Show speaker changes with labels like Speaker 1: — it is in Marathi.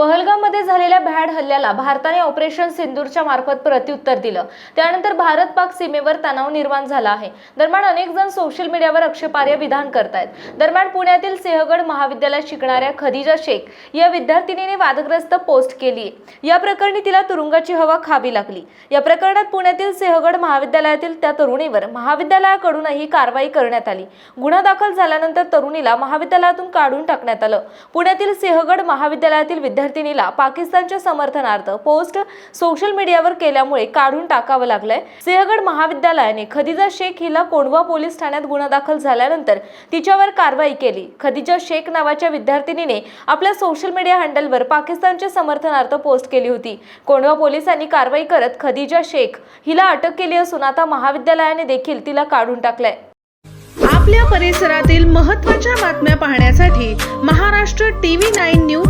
Speaker 1: पहलगाममध्ये झालेल्या भ्याड हल्ल्याला भारताने ऑपरेशन सिंदूरच्या मार्फत प्रत्युत्तर दिलं. त्यानंतर भारत पाक सीमेवर तणाव निर्माण झाला आहे. दरम्यान अनेक जण सोशल मीडियावर आक्षेपार्ह विधान करतायत. दरम्यान पुण्यातील सिंहगड महाविद्यालयात शिकणाऱ्या खदिजा शेख या विद्यार्थिनीने वादग्रस्त पोस्ट केली आहे. या प्रकरणी तिला तुरुंगाची हवा खावी लागली. या प्रकरणात पुण्यातील सिंहगड महाविद्यालयातील त्या तरुणीवर महाविद्यालयाकडूनही कारवाई करण्यात आली. गुन्हा दाखल झाल्यानंतर तरुणीला महाविद्यालयातून काढून टाकण्यात आलं. पुण्यातील सिंहगड महाविद्यालयातील विद्यार्थी विद्यार्थिनीला पाकिस्तानच्या समर्थनार्थ पोस्ट सोशल मीडियावर केल्यामुळे काढून टाकावं लागलंय. सिंहगड महाविद्यालयाने खदिजा शेख हिला कोंढवा पोलीस ठाण्यात गुन्हा दाखल झाल्यानंतर तिच्यावर कारवाई केली. खदिजा शेख नावाच्या विद्यार्थिनीने आपल्या सोशल मीडिया हँडलवर पाकिस्तानच्या समर्थनार्थ पोस्ट केली होती. कोंढवा पोलिसांनी कारवाई करत खदिजा शेख हिला अटक केली असून आता महाविद्यालयाने देखील तिला काढून टाकलंय.
Speaker 2: आपल्या परिसरातील महत्त्वाच्या बातम्या पाहण्यासाठी महाराष्ट्र टीव्ही नाईन न्यूज